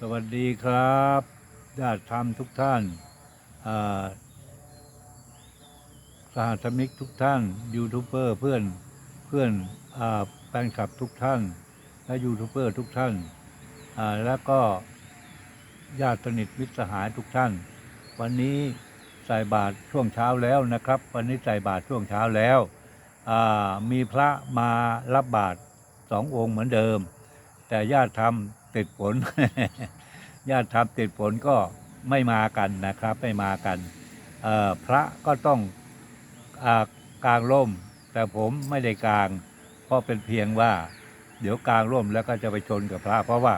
สวัสดีครับญาติธรรมทุกท่านสหธมิกทุกท่านยูทูบเบอร์เพื่อนเพื่อนอแฟนคลับทุกท่าน และยูทูบเบอร์ทุกท่านแล้วก็ญาติสนิทมิตรสหายทุกท่าน วันนี้ใส่บาตรช่วงเช้าแล้วนะครับ วันนี้ใส่บาตรช่วงเช้าแล้วมีพระมารับบาตรสององค์เหมือนเดิม แต่ญาติธรรมติดผล ญาติธรรมติดผลก็ไม่มากันนะครับ ไม่มากันพระก็ต้องอากางร่ม แต่ผมไม่ได้กาง เพราะเป็นเพียงว่า เดี๋ยวกางร่มแล้วก็จะไปชนกับพระ เพราะว่า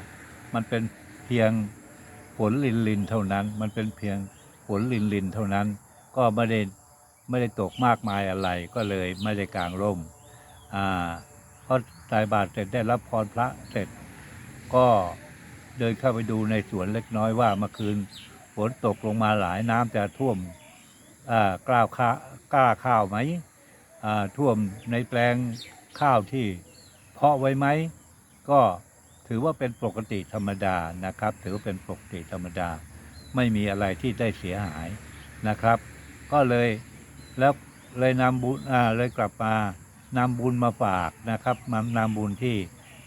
มันเป็นเพียงฝนลินลินเท่านั้น มันเป็นเพียงฝนลินลินเท่านั้น ก็ไม่ได้ไม่ได้ตกมากมายอะไรก็เลยไม่ได้กางร่มอ่าพอใส่บาตรเสร็จได้รับพรพระเสร็จ ก็เดินเข้าไปดูในสวนเล็กน้อยว่าเมื่อคืนฝนตกลงมาหลายน้ำจะท่วมกล้าวข้ากล้าข้าวไหมท่วมในแปลงข้าวที่เพาะไว้ไหม ก็ถือว่าเป็นปกติธรรมดานะครับ ถือว่าเป็นปกติธรรมดา ไม่มีอะไรที่ได้เสียหายนะครับ ก็เลยแล้วเลยนำบุญเลยกลับมานำบุญมาฝากนะครับนำบุญที่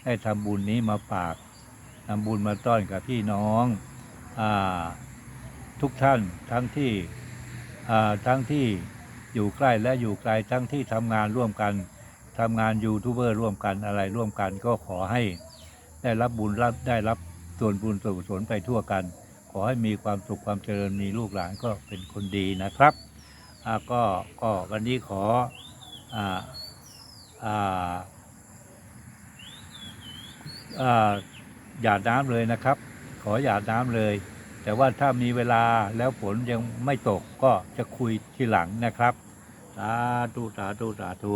ได้ทำบุญนี้มาฝาก นำบุญมาต้อนกับพี่น้องอทุกท่านทั้งที่ทั้งที่อยู่ใกล้และอยู่ไกลทั้งที่ทำงานร่วมกันทำงานยูทูบเบอร์ร่วมกันอะไรร่วมกันก็ขอให้ได้รับบุญรับได้รับส่วนบุญส่วนกุศลไปทั่วกัน ขอให้มีความสุขความเจริญมีลูกหลานก็เป็นคนดีนะครับก็ก็วันนี้ขออ่าอ่าอ่า หยาดน้ำเลยนะครับ ขอหยาดน้ำเลย แต่ว่าถ้ามีเวลาแล้วฝนยังไม่ตกก็จะคุยทีหลังนะครับสาธุสาธุสาธุ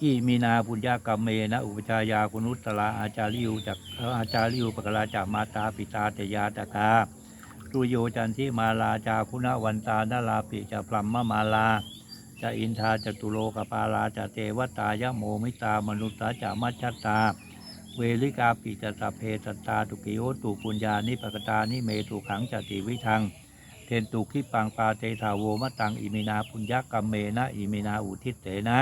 อิมีนาปุญญากรรมเมนะ อุปชายาคุนุตตราอาจาริวจากอาจาริวปกลาจากมาตาปิตาเตยาตกาตุโยจันทิมาลาจาคุณวันตานาลาปิจะพรัมมมาลา จะอินทาจตุโลกปาลาจะเทวตายะโมมิตามนุตตาจะมัชชตา เวลิกาปิจะสัพเพสตตาตุกิโยตุปุญญานิปกตานิเมตุขังจติวิทัง เทนตุขิปังปาเตทาโวมตังอิมินาปุญญกรรมเมนะอิมินาอุทิเตนะ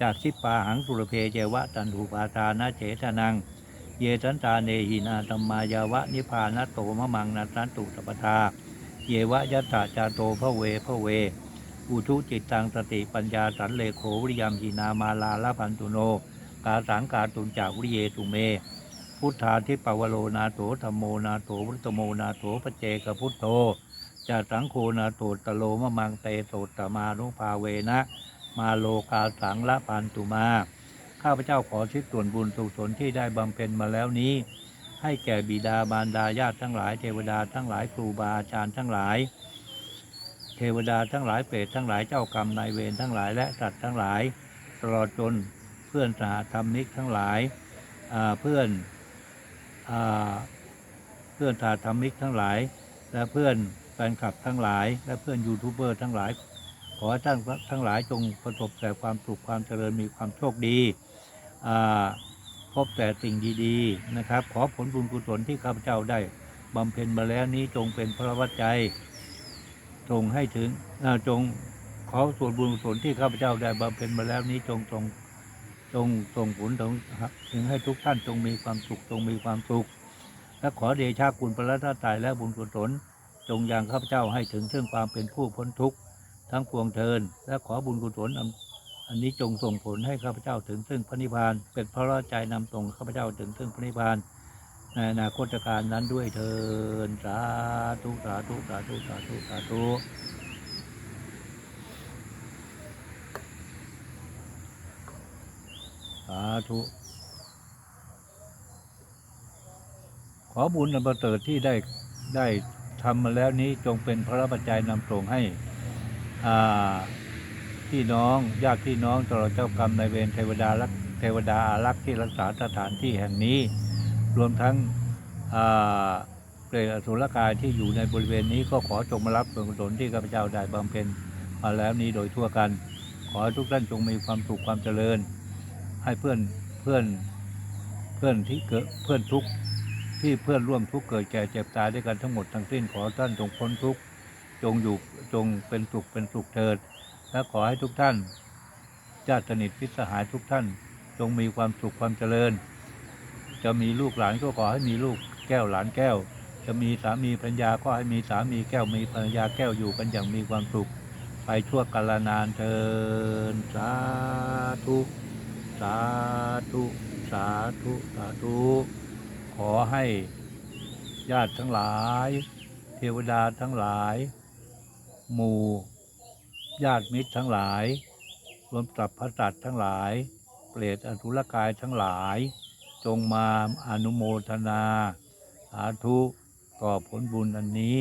จากสิปาหังสุรเพเจวะตันถูปาทานะเฉทนัง เยทันตาเนหินาตัมมายาวะนิพานโตมะมังนันตันตุตปทา เยวะยะตาจาโตพระเวพระเว อุทุจิตตังสติปัญญาสันเลโขวิริยมหินามาลาลพันตุโน กาสังกาตุนจากวิเยตุเม พุทธาทิปวโรนาโถธรรมโมนาโถพุทธโมนาโถปเจกพุทโธจาสังโฆนาโถตโลมะมังเตโตตมานุภาเวนะ มาโลกาสังละปันตุมา ข้าพเจ้าขอชิดส่วนบุญสุศลที่ได้บำเพ็ญมาแล้วนี้ ให้แก่บิดาบารดาญาติทั้งหลายเทวดาทั้งหลายครูบาอาจารย์ทั้งหลาย เทวดาทั้งหลายเปรตทั้งหลายเจ้ากรรมนายเวรทั้งหลายและสัตว์ทั้งหลาย ตลอดจนเพื่อนสหธรรมิกทั้งหลายเพื่อนเพื่อนสหธรรมิกทั้งหลาย และเพื่อนแฟนคลับทั้งหลาย และเพื่อนยูทูบเบอร์ทั้งหลาย ขอให้ท่านทั้งหลายจงประสบแต่ความสุขความเจริญมีความโชคดีพบแต่สิ่งดีๆนะครับ ขอผลบุญกุศลที่ข้าพเจ้าได้บำเพ็ญมาแล้วนี้จงเป็นพระวัจจัย จงให้ถึงจงขอส่วนบุญกุศลที่ข้าพเจ้าได้บำเพ็ญมาแล้วนี้จงจงจงส่งผลถึงให้ทุกท่านจงมีความสุขจงมีความสุข และขอเดชะคุณพระรัตนตรัยและบุญกุศลจงยังข้าพเจ้าให้ถึงซึ่งความเป็นผู้พ้นทุกข์ทั้งปวงเทิน และขอบุญกุศลอันอันนี้จงส่งผลให้ข้าพเจ้าถึงซึ่งพระนิพพาน เป็นพระราชใจนำตรงข้าพเจ้าถึงซึ่งพระนิพพาน ในอนาคตการนั้นด้วยเทินสาธุสาธุสาธุสาธุสาธุสาธุขอบุญอันประเสริฐที่ได้ได้ทำมาแล้วนี้จงเป็นพระปัจจัยนำส่งให้อ่าพี่น้องญาติพี่น้องตลอดเจ้ากรรมในเวรเทวดารักษ์เทวดาอารักษ์ที่รักษาสถานที่แห่งนี้ รวมทั้งเปรตอสุรกายที่อยู่ในบริเวณนี้ก็ขอจงมารับส่วนกุศลที่ข้าพเจ้าได้บำเพ็ญมาแล้วนี้โดยทั่วกัน ขอให้ทุกท่านจงมีความสุขความเจริญ ให้เพื่อนเพื่อนเพื่อนที่เกิดเพื่อนทุกที่เพื่อนร่วมทุกเกิดแก่เจ็บตายด้วยกันทั้งหมดทั้งสิ้นขอท่านจงพ้นทุกจงอยู่จงเป็นสุขเป็นสุขเถิด และขอให้ทุกท่านญาติสนิทพิสหายทุกท่านจงมีความสุขความเจริญ จะมีลูกหลานก็ขอให้มีลูกแก้วหลานแก้ว จะมีสามีภรรยาก็ให้มีสามีแก้วมีภรรยาแก้วอยู่กันอย่างมีความสุข ไปชั่วกาลนานเทินสาธุสาธุสาธุสาธุขอให้ญาติทั้งหลาย เทวดาทั้งหลาย หมู่ญาติมิตรทั้งหลาย รวมกับพระสัตว์ทั้งหลาย เปรตอสุรกายทั้งหลาย จงมาอนุโมทนา สาธุต่อผลบุญอันนี้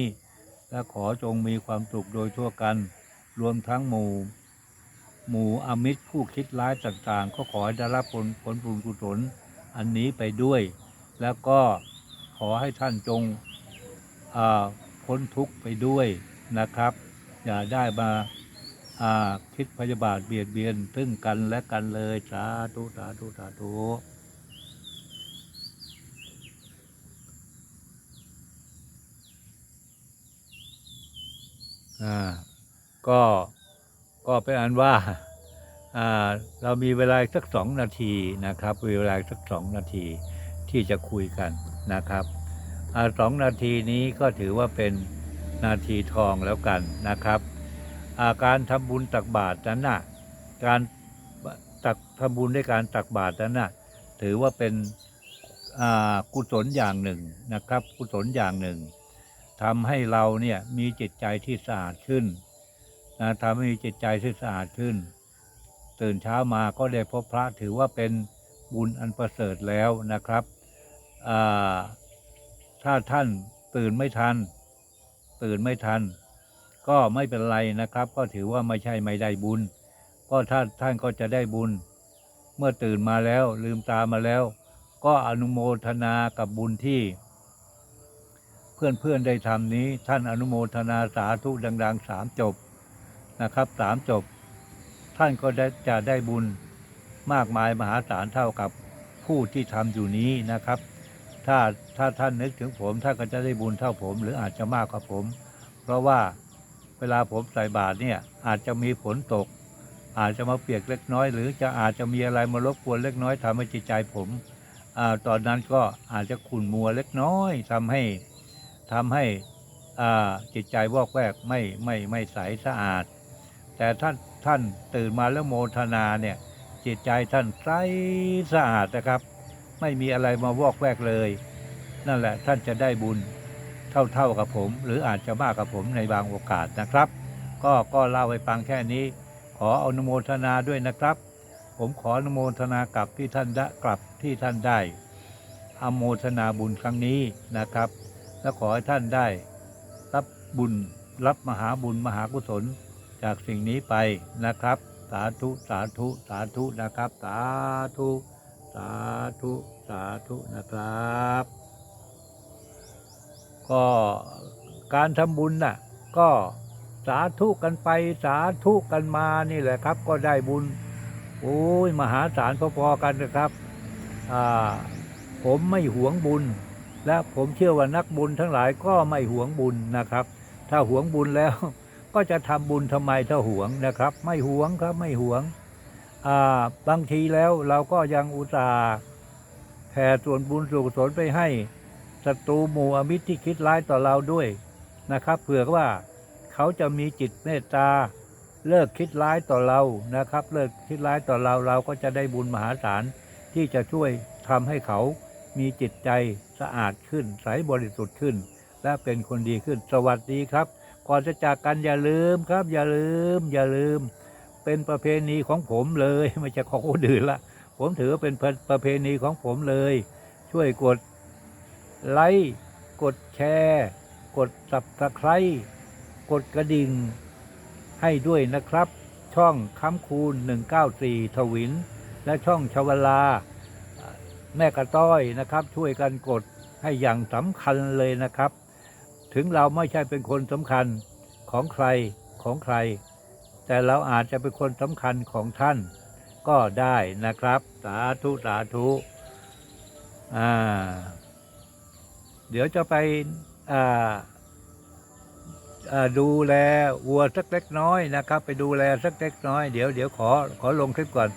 และขอจงมีความสุขโดยทั่วกัน รวมทั้งหมู่ หมู่อมิตรผู้คิดร้ายต่างๆ ก็ขอให้ได้รับผลผลบุญกุศลอันนี้ไปด้วย แล้วก็ขอให้ท่านจงพ้นทุกข์ไปด้วยนะครับ อย่าได้มาอ่าคิดพยาบาทเบียดเบียนซึ่งกันและกันเลยสาธุสาธุสาธุ ก็ก็เป็นอันว่าเรามีเวลาสักสองนาทีนะครับมีเวลาสักสองนาทีที่จะคุยกันนะครับอสองนาทีนี้ก็ถือว่าเป็นนาทีทองแล้วกันนะครับาการทำบุญตักบาตรนั้นน่ะการตักทำบุญด้วยการตักบาตรนั้นน่ะถือว่าเป็นกุศลอย่างหนึ่งนะครับ กุศลอย่างหนึ่ง ทำให้เราเนี่ยมีจิตใจที่สะอาดขึ้นนะทำให้มีจิตใจที่สะอาดขึ้น ตื่นเช้ามาก็ได้พบพระถือว่าเป็นบุญอันประเสริฐแล้วนะครับอ่าถ้าท่านตื่นไม่ทัน ตื่นไม่ทัน ก็ไม่เป็นไรนะครับ ก็ถือว่าไม่ใช่ไม่ได้บุญ ก็ท่านท่านก็จะได้บุญ เมื่อตื่นมาแล้วลืมตามาแล้ว ก็อนุโมทนากับบุญที่ เพื่อนๆได้ทำนี้ ท่านอนุโมทนาสาธุดังๆสามจบนะครับสามจบ ท่านก็ได้จะได้บุญมากมายมหาศาลเท่ากับผู้ที่ทำอยู่นี้นะครับ ถ้าถ้าท่านนึกถึงผมท่านก็จะได้บุญเท่าผม หรืออาจจะมากกว่าผม เพราะว่าเวลาผมใส่บาตรเนี่ยอาจจะมีฝนตก อาจจะมาเปียกเล็กน้อย หรือจะอาจจะมีอะไรมารบกวนเล็กน้อยทำให้จิตใจผมอาตอนนั้นก็อาจจะขุ่นมัวเล็กน้อยทำให้ ทำให้อ่าจิตใจวอกแวกไม่ไม่ไม่ใสสะอาด แต่ท่านท่านตื่นมาแล้วโมทนาเนี่ยจิตใจท่านใสสะอาดนะครับ ไม่มีอะไรมาวอกแวกเลย นั่นแหละท่านจะได้บุญเท่าๆกับผม หรืออาจจะมากกับผมในบางโอกาสนะครับ ก็ก็เล่าให้ฟังแค่นี้ ขออนุโมทนาด้วยนะครับ ผมขออนุโมทนากับที่ท่านได้กลับที่ท่านได้อโมทนาบุญครั้งนี้นะครับ และขอให้ท่านได้ รับบุญรับมหาบุญมหากุศลจากสิ่งนี้ไปนะครับ สาธุสาธุสาธุนะครับ สาธุสาธุสาธุนะครับ ก็การทำบุญน่ะก็สาธุกันไปสาธุกันมานี่แหละครับ ก็ได้บุญโอ้ยมหาศาลพอๆกันนะครับ ผมไม่หวงบุญ และผมเชื่อว่านักบุญทั้งหลายก็ไม่หวงบุญนะครับ ถ้าหวงบุญแล้ว ก็จะทำบุญทำไมถ้าหวงนะครับ ไม่หวงครับไม่หวงบางทีแล้วเราก็ยังอุตส่าห์แผ่ส่วนบุญส่วนกุศลไปให้ศัตรูหมู่อมิตรที่คิดร้ายต่อเราด้วยนะครับเผื่อว่าเขาจะมีจิตเมตตาเลิกคิดร้ายต่อเรานะครับ เลิกคิดร้ายต่อเราเราก็จะได้บุญมหาศาลที่จะช่วยทำให้เขา มีจิตใจสะอาดขึ้น ใสบริสุทธิ์ขึ้น และเป็นคนดีขึ้น สวัสดีครับ ก่อนจะจากกันอย่าลืมครับ อย่าลืม อย่าลืม เป็นประเพณีของผมเลย ไม่ใช่ของคนอื่นละผมถือว่าเป็นประเพณีของผมเลย ช่วยกดไลค์กดแชร์ กดสับตะไครกดกระดิ่ง ให้ด้วยนะครับ ช่องค้ำคูณ 194ทวิน และช่องชวลา แม่กระต้อยนะครับ ช่วยกันกดให้อย่างสำคัญเลยนะครับ ถึงเราไม่ใช่เป็นคนสำคัญของใครของใคร แต่เราอาจจะเป็นคนสำคัญของท่านก็ได้นะครับ สาธุ สาธุอ่าเดี๋ยวจะไปอ่าดูแลวัวสักเล็กน้อยนะครับ ไปดูแลสักเล็กน้อย เดี๋ยวเดี๋ยวขอขอลงคลิปก่อน